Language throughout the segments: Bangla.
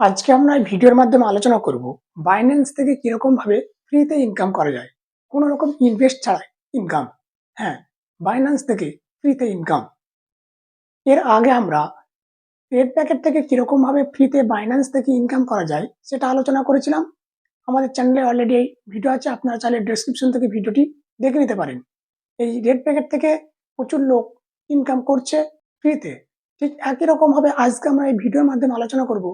আজকে আমরা এই ভিডিওর মাধ্যমে আলোচনা করব বাইন্যান্স থেকে কীরকম ভাবে ফ্রিতে ইনকাম করা যায়। কোনো রকম ইনভেস্ট ছাড়াই ইনকাম হ্যাঁ বাইন্যান্স থেকে ফ্রিতে ইনকাম এর আগে আমরা রেড প্যাকেট থেকে কীরকম ভাবে ফ্রিতে বাইন্যান্স থেকে ইনকাম করা যায় সেটা আলোচনা করেছিলাম। আমাদের চ্যানেলে অলরেডি এই ভিডিও আছে, আপনারা চাইলে ডেসক্রিপশন থেকে ভিডিওটি দেখে নিতে পারেন। এই রেড প্যাকেট থেকে প্রচুর লোক ইনকাম করছে ফ্রিতে ঠিক একই রকম ভাবে আজকে আমরা এই ভিডিওর মাধ্যমে আলোচনা করব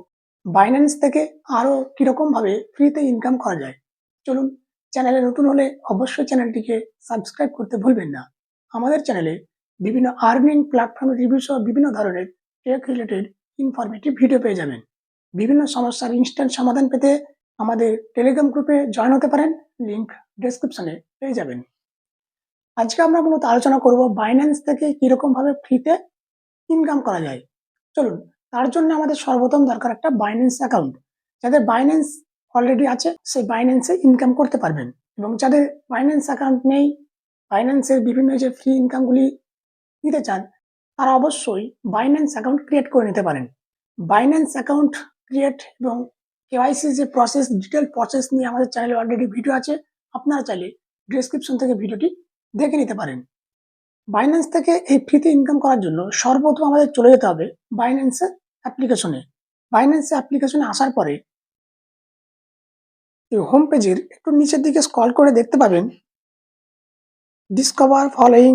বাইন্যান্স থেকে আরও কীরকম ভাবে ফ্রিতে ইনকাম করা যায়? চলুন চ্যানেলে নতুন হলে অবশ্যই চ্যানেলটিকে সাবস্ক্রাইব করতে ভুলবেন না। আমাদের চ্যানেলে বিভিন্ন আর্নিং প্ল্যাটফর্মের রিভিউ সহ বিভিন্ন ধরনের টেক রিলেটেড ইনফরমেটিভ ভিডিও পেয়ে যাবেন। বিভিন্ন সমস্যার ইনস্ট্যান্ট সমাধান পেতে আমাদের টেলিগ্রাম গ্রুপে জয়েন হতে পারেন লিঙ্ক ডেসক্রিপশনে পেয়ে যাবেন। আজকে আমরা মূলত আলোচনা করব বাইন্যান্স থেকে কীরকম ভাবে ফ্রিতে ইনকাম করা যায়। চলুন তার জন্য আমাদের সর্বপ্রথম দরকার একটা বাইন্যান্স অ্যাকাউন্ট যাদের বাইন্যান্স অলরেডি আছে, সেই বাইন্যান্সে ইনকাম করতে পারবেন। এবং যাদের বাইন্যান্স অ্যাকাউন্ট নেই বাইন্যান্সের বিভিন্ন যে ফ্রি ইনকামগুলি নিতে চান, তারা অবশ্যই বাইন্যান্স অ্যাকাউন্ট ক্রিয়েট করে নিতে পারেন। বাইন্যান্স অ্যাকাউন্ট ক্রিয়েট এবং কেওয়াইসি যে প্রসেস ডিটেল প্রসেস নিয়ে আমাদের চ্যানেলে অলরেডি ভিডিও আছে, আপনারা চাইলে ডিসক্রিপশন থেকে ভিডিওটি দেখে নিতে পারেন। বাইন্যান্স থেকে এই ফ্রিতে ইনকাম করার জন্য সর্বপ্রথম আমাদের চলে যেতে হবে বাইন্যান্সের অ্যাপ্লিকেশনে বাইন্যান্সের অ্যাপ্লিকেশনে আসার পরে এই হোম পেজের একটু নিচের দিকে স্ক্রল করে দেখতে পাবেন। ডিসকভার ফলোয়িং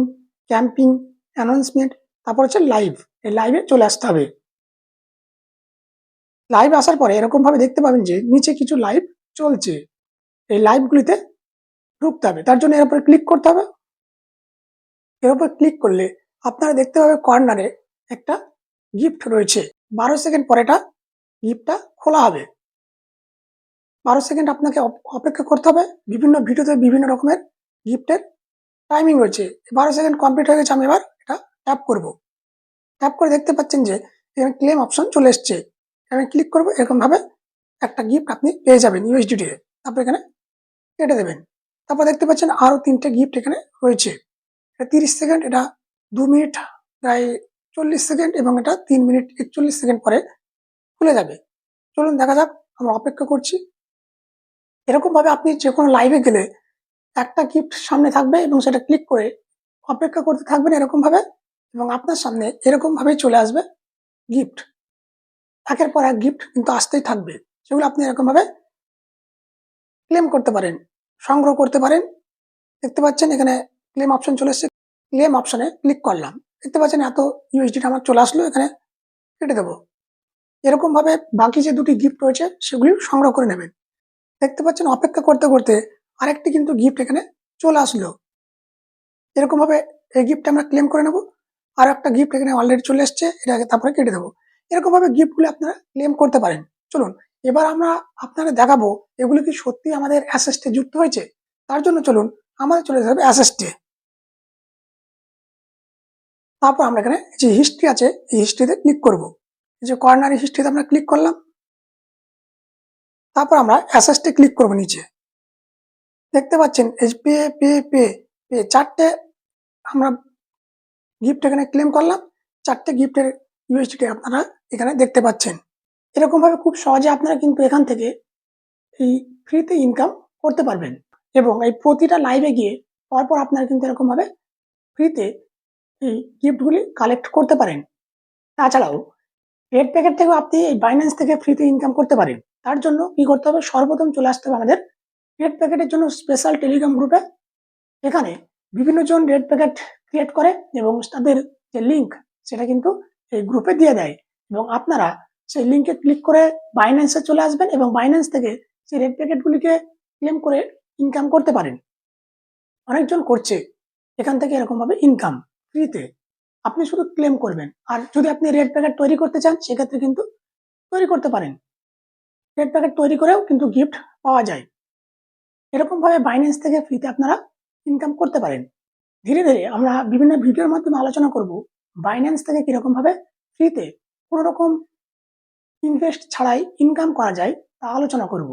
ক্যাম্পিং অ্যানাউন্সমেন্ট তারপর হচ্ছে লাইভ এই লাইভে চলে আসতে হবে। লাইভ আসার পরে এরকমভাবে দেখতে পাবেন যে নিচে কিছু লাইভ চলছে। এই লাইভগুলিতে ঢুকতে হবে। তার জন্য এর উপরে ক্লিক করতে হবে। এর উপর ক্লিক করলে আপনারা দেখতে পাবে কর্নারে একটা গিফট রয়েছে। বারো সেকেন্ড পরে এটা গিফটটা খোলা হবে। বারো সেকেন্ড আপনাকে অপ- অপেক্ষা করতে হবে। বিভিন্ন ভিডিওতে বিভিন্ন রকমের গিফটের টাইমিং রয়েছে। বারো সেকেন্ড কমপ্লিট হয়ে গেছে, আমি এবার এটা ট্যাপ করব। ট্যাপ করে দেখতে পাচ্ছেন যে এখানে ক্লেম অপশন চলে এসছে। আমি ক্লিক করব, এরকমভাবে একটা গিফট আপনি পেয়ে যাবেন ইউএসডিটি তারপর এখানে কেটে দেবেন। তারপর দেখতে পাচ্ছেন আরও তিনটে গিফট এখানে রয়েছে। এটা তিরিশ সেকেন্ড, এটা দু মিনিট প্রায় চল্লিশ সেকেন্ড এবং এটা তিন মিনিট একচল্লিশ সেকেন্ড পরে খুলে যাবে। চলুন দেখা যাক, আমরা অপেক্ষা করছি। এরকম ভাবে আপনি যে কোনো লাইভে গেলে একটা গিফট সামনে থাকবে এবং সেটা ক্লিক করে অপেক্ষা করতে থাকবেন এরকম ভাবে এবং আপনার সামনে এরকম ভাবেই চলে আসবে গিফট একের পর এক গিফট কিন্তু আসতেই থাকবে, সেগুলো আপনি এরকম ভাবে ক্লেম করতে পারেন, সংগ্রহ করতে পারেন। দেখতে পাচ্ছেন এখানে ক্লেম অপশন চলে এসেছে। ক্লেম অপশনে ক্লিক করলাম। দেখতে পাচ্ছেন এত ইউএসডিটা আমার চলে আসলো, এখানে কেটে দেবো। এরকম ভাবে বাকি যে দুটি গিফট রয়েছে সেগুলি সংগ্রহ করে নেবেন। দেখতে পাচ্ছেন অপেক্ষা করতে করতে আরেকটি কিন্তু গিফট এখানে চলে আসলো। এরকম ভাবে এই গিফট আমরা ক্লেম করে নেব, আর একটা গিফট এখানে অলরেডি চলে এসছে এটাকে তারপরে কেটে দেবো। এরকম ভাবে গিফটগুলি আপনারা ক্লেম করতে পারেন। চলুন, এবার আমরা আপনারা দেখাবো, এগুলো কি সত্যি আমাদের অ্যাসেস্টে যুক্ত হয়েছে? তার জন্য চলুন, আমাদের চলে যেতে হবে অ্যাসেস্টে তারপর আমরা এখানে যে হিস্ট্রি আছে, এই হিস্ট্রিতে ক্লিক করব। যে কর্নারি হিস্ট্রিতে আমরা ক্লিক করলাম। তারপর আমরা অ্যাসেস্টে ক্লিক করব নিচে। দেখতে পাচ্ছেন, এই পে পে পে পে, চারটে আমরা গিফট এখানে ক্লেম করলাম। চারটে গিফটের ইউএসডিটি আপনারা এখানে দেখতে পাচ্ছেন। এরকমভাবে খুব সহজে আপনারা কিন্তু এখান থেকে এই ফ্রিতে ইনকাম করতে পারবেন। এবং এই প্রতিটা লাইভে গিয়ে পরপর আপনারা কিন্তু এরকমভাবে ফ্রিতে এই গিফটগুলি কালেক্ট করতে পারেন। তাছাড়াও রেড প্যাকেট থেকেও আপনি এই বাইন্যান্স থেকে ফ্রিতে ইনকাম করতে পারেন। তার জন্য কি করতে হবে? সর্বপ্রথম চলে আসতে হবে আমাদের রেড প্যাকেটের জন্য স্পেশাল টেলিগ্রাম গ্রুপে এখানে বিভিন্ন জন রেড প্যাকেট ক্রিয়েট করে এবং তাদের যে লিঙ্ক সেটা কিন্তু এই গ্রুপে দিয়ে দেয়। এবং আপনারা সেই লিঙ্কে ক্লিক করে বাইন্যান্সে চলে আসবেন এবং বাইন্যান্স থেকে সেই রেড প্যাকেটগুলিকে ক্লেম করে ইনকাম করতে পারেন। অনেকজন করছে। এখান থেকে এরকম ভাবে ইনকাম ফ্রিতে আপনি শুধু ক্লেম করবেন। আর যদি আপনি রেড প্যাকেট তৈরি করতে চান, সেক্ষেত্রে কিন্তু তৈরি করতে পারেন। রেড প্যাকেট তৈরি করেও কিন্তু গিফট পাওয়া যায়। এরকম ভাবে বাইন্যান্স থেকে ফ্রিতে আপনারা ইনকাম করতে পারেন। ধীরে ধীরে আমরা বিভিন্ন ভিডিওর মাধ্যমে আলোচনা করব বাইন্যান্স থেকে কীরকম ভাবে ফ্রিতে কোনো রকম ইনভেস্ট ছাড়াই ইনকাম করা যায় তা আলোচনা করব।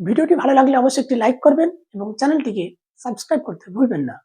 ভিডিওটি ভালো লাগলে অবশ্যই একটি লাইক করবেন এবং চ্যানেলটিকে সাবস্ক্রাইব করতে ভুলবেন না।